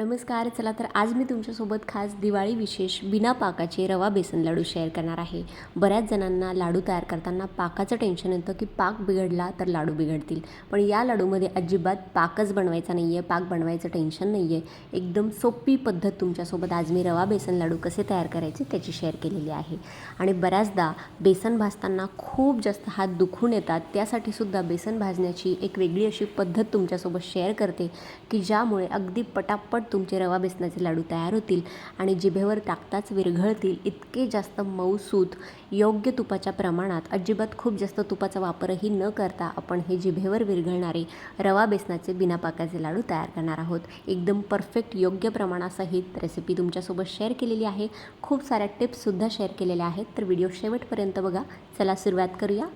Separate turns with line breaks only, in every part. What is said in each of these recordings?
नमस्कार चला तर आज मी तुमच्यासोबत खास दिवाळी विशेष बिना पाकाचे रवा बेसन लाडू शेअर करणार आहे. बऱ्याच जणांना लाडू तयार करताना पाकाचं टेन्शन येतं की पाक बिघडला तर लाडू बिघडतील. पण या लाडूमध्ये अजिबात पाकच बनवायचा नाही आहे पाक बनवायचं टेन्शन नाही आहे एकदम सोपी पद्धत तुमच्यासोबत आज मी रवा बेसन लाडू कसे तयार करायचे त्याची शेअर केलेली आहे. आणि बऱ्याचदा बेसन भाजताना खूप जास्त हात दुखून येतात त्यासाठी सुद्धा बेसन भाजण्याची एक वेगळी अशी पद्धत तुमच्यासोबत शेअर करते की ज्यामुळे अगदी पटापट तुमचे रवा बेसनाचे लाडू तयार होतील आणि जिभेवर टाकताच विरघळतील इतके जास्त मऊसूत योग्य तुपाच्या प्रमाणात अजिबात खूप जास्त तुपाचा वापरही न करता आपण हे जिभेवर विरघळणारे रवा बेसनाचे बिना पाकाचे लाडू तयार करणार आहोत. एकदम परफेक्ट योग्य प्रमाणासहित रेसिपी तुमच्यासोबत शेअर केलेली आहे. खूप साऱ्या टिप्ससुद्धा शेअर केलेल्या आहेत. तर व्हिडिओ शेवटपर्यंत बघा. चला सुरुवात करूया.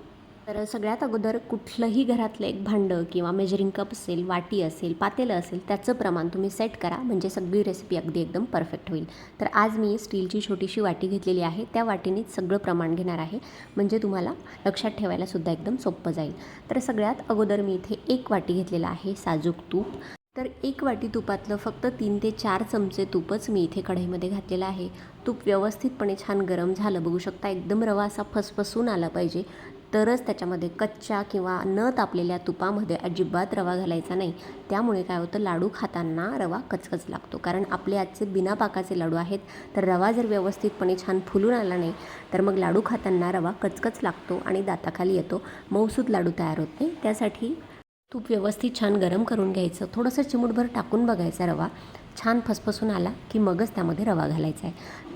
तर सगळ्यात अगोदर कुठलंही घरातलं एक भांडं किंवा मेजरिंग कप असेल वाटी असेल पातेलं असेल त्याचं प्रमाण तुम्ही सेट करा. म्हणजे सगळी रेसिपी अगदी एकदम परफेक्ट होईल. तर आज मी स्टीलची छोटीशी वाटी घेतलेली आहे. त्या वाटीनेच सगळं प्रमाण घेणार आहे. म्हणजे तुम्हाला लक्षात ठेवायला सुद्धा एकदम सोपं जाईल. तर सगळ्यात अगोदर मी इथे एक वाटी घेतलेला आहे साजूक तूप. तर एक वाटी तुपातलं फक्त तीन ते चार चमचे तूपच मी इथे कढईमध्ये घातलेलं आहे. तूप व्यवस्थितपणे छान गरम झालं. बघू शकता एकदम रवा असा फसफसून आला पाहिजे. तरच त्याच्यामध्ये कच्च्या किंवा न तापलेल्या तुपामध्ये अजिबात रवा घालायचा नाही. त्यामुळे काय होतं लाडू खाताना रवा कचकच लागतो. कारण आपले आजचे बिना पाकाचे लाडू आहेत तर रवा जर व्यवस्थितपणे छान फुलून आला नाही तर मग लाडू खाताना रवा कचकच लागतो आणि दाताखाली येतो. मौसूद लाडू तयार होत नाही. त्यासाठी तूप व्यवस्थित छान गरम करून घ्यायचं. थोडंसं चिमूटभर टाकून बघायचा रवा. छान फसफसून आला की मगच त्यामध्ये रवा घालायचा आहे.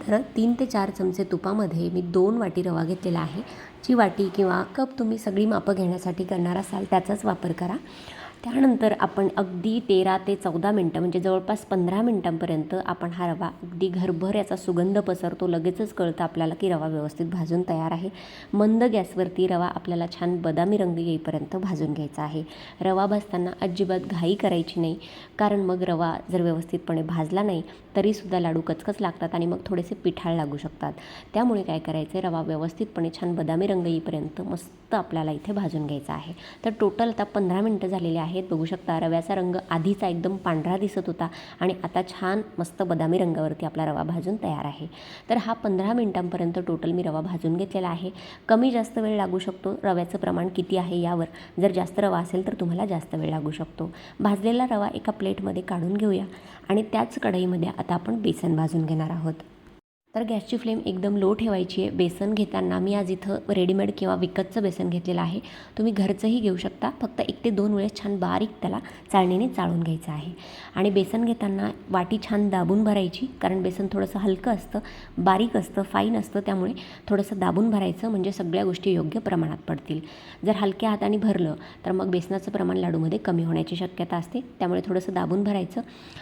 तर तीन ते चार चमचे तुपामध्ये मी दोन वाटी रवा घेतलेला आहे. जी वाटी किंवा कप तुम्ही सगळी मापं घेण्यासाठी करणार असाल त्याचाच वापर करा. त्यानंतर आपण अगदी तेरा ते चौदा मिनटं म्हणजे जवळपास पंधरा मिनटांपर्यंत आपण हा रवा अगदी घरभर याचा सुगंध पसरतो. लगेचच कळतं आपल्याला की रवा व्यवस्थित भाजून तयार आहे. मंद गॅसवरती रवा आपल्याला छान बदामी रंग येईपर्यंत भाजून घ्यायचा आहे. रवा भाजताना अजिबात घाई करायची नाही कारण मग रवा जर व्यवस्थितपणे भाजला नाही तरीसुद्धा लाडू कचकच लागतात आणि मग थोडेसे पिठाळ लागू शकतात. त्यामुळे काय करायचं रवा व्यवस्थितपणे छान बदामी रंग येईपर्यंत मस्त आपल्याला इथे भाजून घ्यायचा आहे. तर टोटल आता पंधरा मिनटं झालेली आहेत. बघू शकता रव्याचा रंग आधीचा एकदम पांढरा दिसत होता आणि आता छान मस्त बदामी रंगावरती आपला रवा भाजून तयार आहे. तर हा पंधरा मिनटांपर्यंत टोटल मी रवा भाजून घेतलेला आहे. कमी जास्त वेळ लागू शकतो. रव्याचं प्रमाण किती आहे यावर जर जास्त रवा असेल तर तुम्हाला जास्त वेळ लागू शकतो. भाजलेला रवा एका प्लेटमध्ये काढून घेऊया आणि त्याच कढईमध्ये आता आपण बेसन भाजून घेणार आहोत. तर गॅसची फ्लेम एकदम लो ठेवायची आहे. बेसन घेताना मी आज इथं रेडीमेड किंवा विकतचं बेसन घेतलेलं आहे. तुम्ही घरचंही घेऊ शकता. फक्त एक ते दोन वेळेस छान बारीक त्याला चाळणीने चाळून घ्यायचं आहे. आणि बेसन घेताना वाटी छान दाबून भरायची कारण बेसन थोडंसं हलकं असतं बारीक असतं फाईन असतं त्यामुळे थोडंसं दाबून भरायचं म्हणजे सगळ्या गोष्टी योग्य प्रमाणात पडतील. जर हलक्या हाताने भरलं तर मग बेसनाचं प्रमाण लाडूमध्ये कमी होण्याची शक्यता असते. त्यामुळे थोडंसं दाबून भरायचं.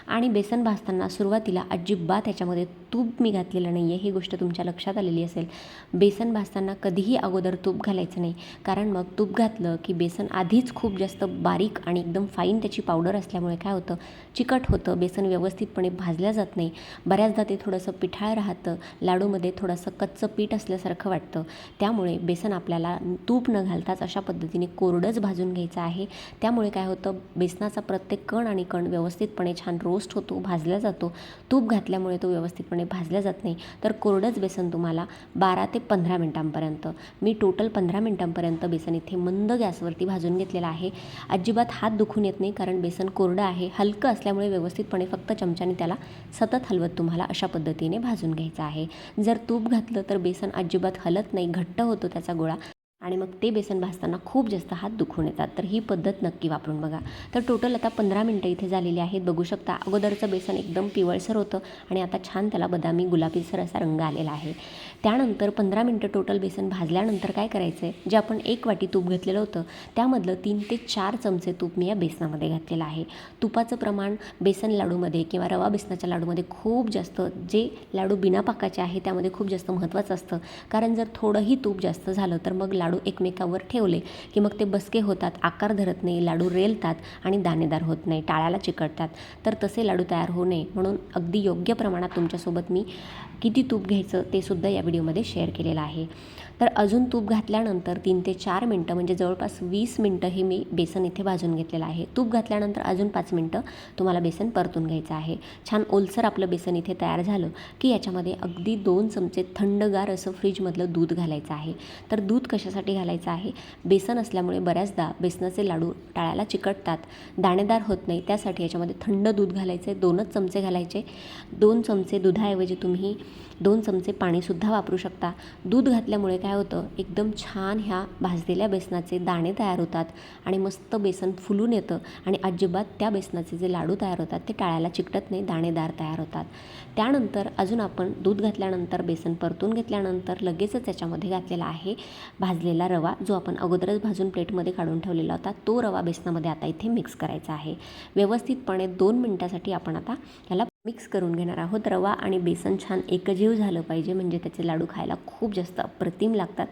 आणि बेसन भाजताना सुरुवातीला अजिबात त्याच्यामध्ये तूप मी घातलेलं नाही आहे ही गोष्ट तुमच्या लक्षात आलेली असेल. बेसन भाजताना कधीही अगोदर तूप घालायचं नाही. कारण मग तूप घातलं की बेसन आधीच खूप जास्त बारीक आणि एकदम फाईन त्याची पावडर असल्यामुळे काय होतं? चिकट होतं. बेसन व्यवस्थितपणे भाजलं जात नाही. बऱ्याचदा ते थोडंसं पिठाळ राहतं. लाडूमध्ये थोडंसं कच्चं पीठ असल्यासारखं वाटतं. त्यामुळे बेसन आपल्याला तूप न घालताच अशा पद्धतीने कोरडंच भाजून घ्यायचं आहे. त्यामुळे काय होतं? बेसनाचा प्रत्येक कण आणि कण व्यवस्थितपणे छान रोस्ट होतो भाजला जातो. तूप घातल्यामुळे तो व्यवस्थितपणे भाजला जात नाही. तर कोरडंच बेसन तुम्हाला बारा ते पंधरा मिनटांपर्यंत. मी टोटल पंधरा मिनटांपर्यंत बेसन इथे मंद गॅसवरती भाजून घेतलेलं आहे. अजिबात हात दुखून येत नाही कारण बेसन कोरडं आहे. हलकं असल्यामुळे व्यवस्थितपणे फक्त चमच्याने त्याला सतत हलवत तुम्हाला अशा पद्धतीने भाजून घ्यायचं आहे. जर तूप घातलं तर बेसन अजिबात हलत नाही घट्ट होतो त्याचा गोळा. आणि मग ते बेसन भाजताना खूप जास्त हात दुखून येतात. तर ही पद्धत नक्की वापरून बघा. तर टोटल आता पंधरा मिनटं इथे झालेली आहेत. बघू शकता अगोदरचं बेसन एकदम पिवळसर होतं आणि आता छान त्याला बदामी गुलाबीसर असा रंग आलेला आहे. त्यानंतर पंधरा मिनटं टोटल बेसन भाजल्यानंतर काय करायचं आहे जे आपण एक वाटी तूप घेतलेलं होतं त्यामधलं तीन ते चार चमचे तूप मी या बेसनामध्ये घातलेलं आहे. तुपाचं प्रमाण बेसन लाडूमध्ये किंवा रवा बेसनाच्या लाडूमध्ये खूप जास्त जे लाडू बिना पाकाचे आहे त्यामध्ये खूप जास्त महत्त्वाचं असतं. कारण जर थोडंही तूप जास्त झालं तर मग लाडू लाडू एकमेकावर ठेवले की मग ते बसके होतात आकार धरत नाही लाडू रेलतात आणि दाणेदार होत नाही टाळ्याला चिकटतात. तर तसे लाडू तयार होऊ नये म्हणून अगदी योग्य प्रमाणात तुमच्यासोबत मी किती तूप घ्यायचं ते सुद्धा या व्हिडिओमध्ये शेअर केलेलं आहे. तर अजून तूप घातल्यानंतर तीन ते चार मिनटं म्हणजे जवळपास वीस मिनटं हे मी बेसन इथे भाजून घेतलेलं आहे. तूप घातल्यानंतर अजून पाच मिनटं तुम्हाला बेसन परतून घ्यायचं आहे. छान ओलसर आपलं बेसन इथे तयार झालं की याच्यामध्ये अगदी दोन चमचे थंडगार असं फ्रीजमधलं दूध घालायचं आहे. तर दूध कशासाठी घालायचं आहे. बेसन असल्यामुळे बऱ्याचदा बेसनाचे लाडू टाळ्याला चिकटतात. दाणेदार होत नाही. त्यासाठी याच्यामध्ये थंड दूध घालायचे दोनच चमचे घालायचे. दोन चमचे दुधाऐवजी तुम्ही दोन चमचे पाणीसुद्धा वापरू शकता. दूध घातल्यामुळे काय होतं? एकदम छान ह्या भाजलेल्या बेसनाचे दाणे तयार होतात आणि मस्त बेसन फुलून येतं आणि अजिबात त्या बेसनाचे जे लाडू तयार होतात ते टाळ्याला चिकटत नाही. दाणेदार तयार होतात. त्यानंतर अजून आपण दूध घातल्यानंतर बेसन परतून घेतल्यानंतर लगेचच त्याच्यामध्ये घातलेला आहे. भाजलेला रवा जो आपण अगोदरच भाजून प्लेटमध्ये काढून ठेवलेला होता तो रवा बेसनामध्ये आता इथे मिक्स करायचा आहे. व्यवस्थितपणे दोन मिनटासाठी आपण आता याला मिक्स करून घेणार आहोत. रवा आणि बेसन छान एकजीव झालं पाहिजे. म्हणजे त्याचे लाडू खायला खूप जास्त अप्रतिम लागतात.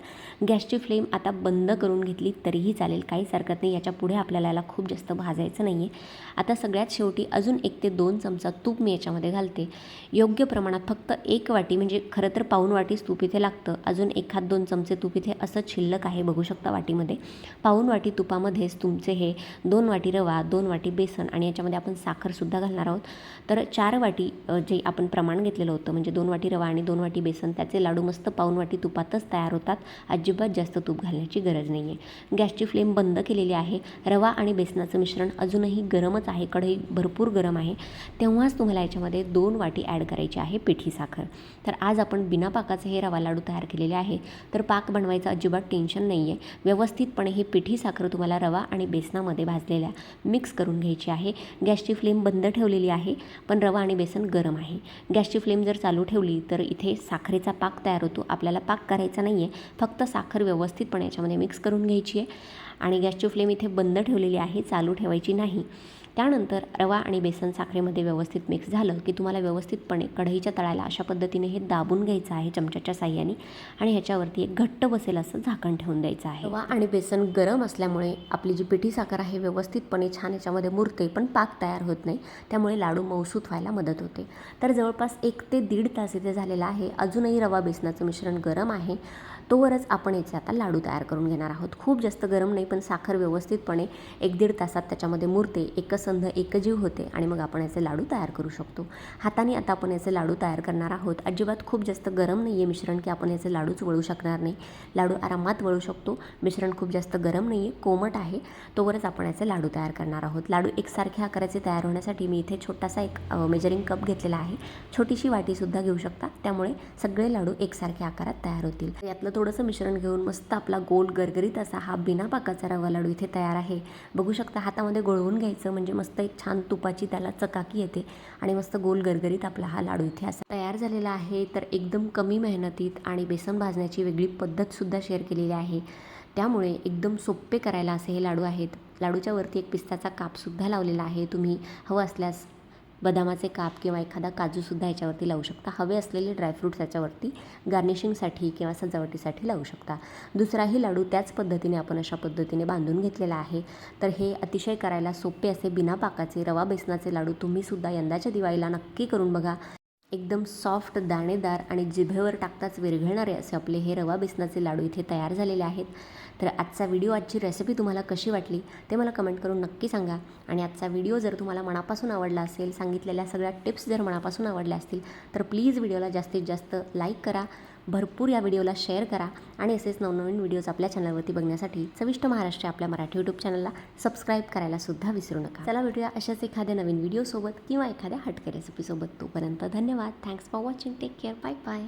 गॅसची फ्लेम आता बंद करून घेतली तरीही चालेल. काहीच हरकत नाही. याच्यापुढे आपल्याला याला खूप जास्त भाजायचं नाही आहे आता सगळ्यात शेवटी अजून एक ते दोन चमचा तूप मी याच्यामध्ये घालते. योग्य प्रमाणात फक्त एक वाटी म्हणजे खरं तर पाऊन वाटीच तूप इथे लागतं. अजून एखाद दोन चमचे तूप इथे असं शिल्लक आहे बघू शकता वाटीमध्ये. पाऊन वाटी तुपामध्येच तुमचे हे दोन वाटी रवा दोन वाटी बेसन आणि याच्यामध्ये आपण साखरसुद्धा घालणार आहोत. तर चार वाटी जे आपण प्रमाण घेतलेलं होतं म्हणजे दोन वाटी रवा आणि दोन वाटी बेसन त्याचे लाडू मस्त पाऊन वाटी तुपातच तयार होतात. अजिबात जास्त तूप घालण्याची गरज नाही आहे गॅसची फ्लेम बंद केलेली आहे. रवा आणि बेसनाचं मिश्रण अजूनही गरमच आहे कढई भरपूर गरम आहे. तेव्हाच तुम्हाला याच्यामध्ये दोन वाटी ॲड करायची आहे पिठी साखर. तर आज आपण बिना पाकाचे हे रवा लाडू तयार केलेले आहे. तर पाक बनवायचं अजिबात टेन्शन नाही आहे व्यवस्थितपणे ही पिठी साखर तुम्हाला रवा आणि बेसनामध्ये भाजलेल्या मिक्स करून घ्यायची आहे. गॅसची फ्लेम बंद ठेवलेली आहे. पण रवा आणि बेसन गरम आहे. गॅसची फ्लेम जर चालू ठेवली तर इथे साखरेचा पाक तयार होतो. आपल्याला पाक करायचा नाही आहे फक्त साखर व्यवस्थितपणे याच्यामध्ये मिक्स करून घ्यायची आहे. आणि गॅसची फ्लेम इथे बंद ठेवलेली आहे चालू ठेवायची नाही. त्यानंतर रवा आणि बेसन साखरेमध्ये व्यवस्थित मिक्स झालं की तुम्हाला व्यवस्थितपणे कढईच्या तळाला अशा पद्धतीने हे दाबून घ्यायचं आहे चमच्याच्या साह्याने आणि ह्याच्यावरती एक घट्ट बसेल असं झाकण ठेवून द्यायचं आहे. रवा आणि बेसन गरम असल्यामुळे आपली जी पिठी साखर आहे व्यवस्थितपणे छान याच्यामध्ये मुरते पण पाक तयार होत नाही. त्यामुळे लाडू मौसूत व्हायला मदत होते. तर जवळपास एक ते दीड तास इथे झालेला आहे. अजूनही रवा बेसनाचं मिश्रण गरम आहे. तोवरच आपण याचे आता लाडू तयार करून घेणार आहोत. खूप जास्त गरम नाही पण साखर व्यवस्थितपणे एक दीड तासात त्याच्यामध्ये मुरते एकसंध एकजीव होते आणि मग आपण याचे लाडू तयार करू शकतो. हाताने आता आपण याचे लाडू तयार करणार आहोत. अजिबात खूप जास्त गरम नाही आहे मिश्रण की आपण याचे लाडूच वळू शकणार नाही. लाडू आरामात वळू शकतो. मिश्रण खूप जास्त गरम नाही आहे कोमट आहे. तोवरच आपण याचे लाडू तयार करणार आहोत. लाडू एकसारख्या आकाराचे तयार होण्यासाठी मी इथे छोटासा एक मेजरिंग कप घेतलेला आहे. छोटीशी वाटीसुद्धा घेऊ शकता. त्यामुळे सगळे लाडू एकसारख्या आकारात तयार होतील. यातलं थोडंसं मिश्रण घेऊन मस्त आपला गोल गरगरीत असा हा बिना पाकाचा रवा लाडू इथे तयार आहे. बघू शकता हातामध्ये गोळवून घ्यायचं म्हणजे मस्त एक छान तुपाची त्याला चकाकी येते आणि मस्त गोल गरगरीत आपला हा लाडू इथे असा तयार झालेला आहे. तर एकदम कमी मेहनतीत आणि बेसन भाजण्याची वेगळी पद्धतसुद्धा शेअर केलेली आहे. त्यामुळे एकदम सोपे करायला असे हे लाडू आहेत. लाडूच्या वरती एक पिस्ताचा कापसुद्धा लावलेला आहे. तुम्ही हवं असल्यास बदामाचे काप किंवा एखादा काजूसुद्धा याच्यावरती लावू शकता. हवे असलेले ड्रायफ्रूट्स याच्यावरती गार्निशिंगसाठी किंवा सजावटीसाठी लावू शकता. दुसराही लाडू त्याच पद्धतीने आपण अशा पद्धतीने बांधून घेतलेला आहे. तर हे अतिशय करायला सोपे असे बिना पाकाचे रवा बेसनाचे लाडू तुम्हीसुद्धा यंदाच्या दिवाळीला नक्की करून बघा. एकदम सॉफ्ट दाणेदार आणि जिभेवर टाकताच विरघळणारे असे आपले हे रवा बेसनाचे लाडू इथे तयार झालेले आहेत. तर आजचा व्हिडिओ आजची रेसिपी तुम्हाला कशी वाटली ते मला कमेंट करून नक्की सांगा. आणि आजचा व्हिडिओ जर तुम्हाला मनापासून आवडला असेल सांगितलेल्या सगळ्या टिप्स जर मनापासून आवडल्या असतील तर प्लीज व्हिडिओला जास्तीत जास्त लाईक करा. भरपूर या व्हिडिओला शेअर करा आणि असेच नवनवीन व्हिडिओज आपल्या चॅनलवरती बघण्यासाठी चविष्ट महाराष्ट्र आपल्या मराठी यूट्यूब चॅनलला सबस्क्राईब करायला सुद्धा विसरू नका. चला भेटूया अशाच एखाद्या नवीन व्हिडिओसोबत किंवा एखाद्या हटके रेसिपीसोबत तोपर्यंत धन्यवाद. Thanks for watching take care bye bye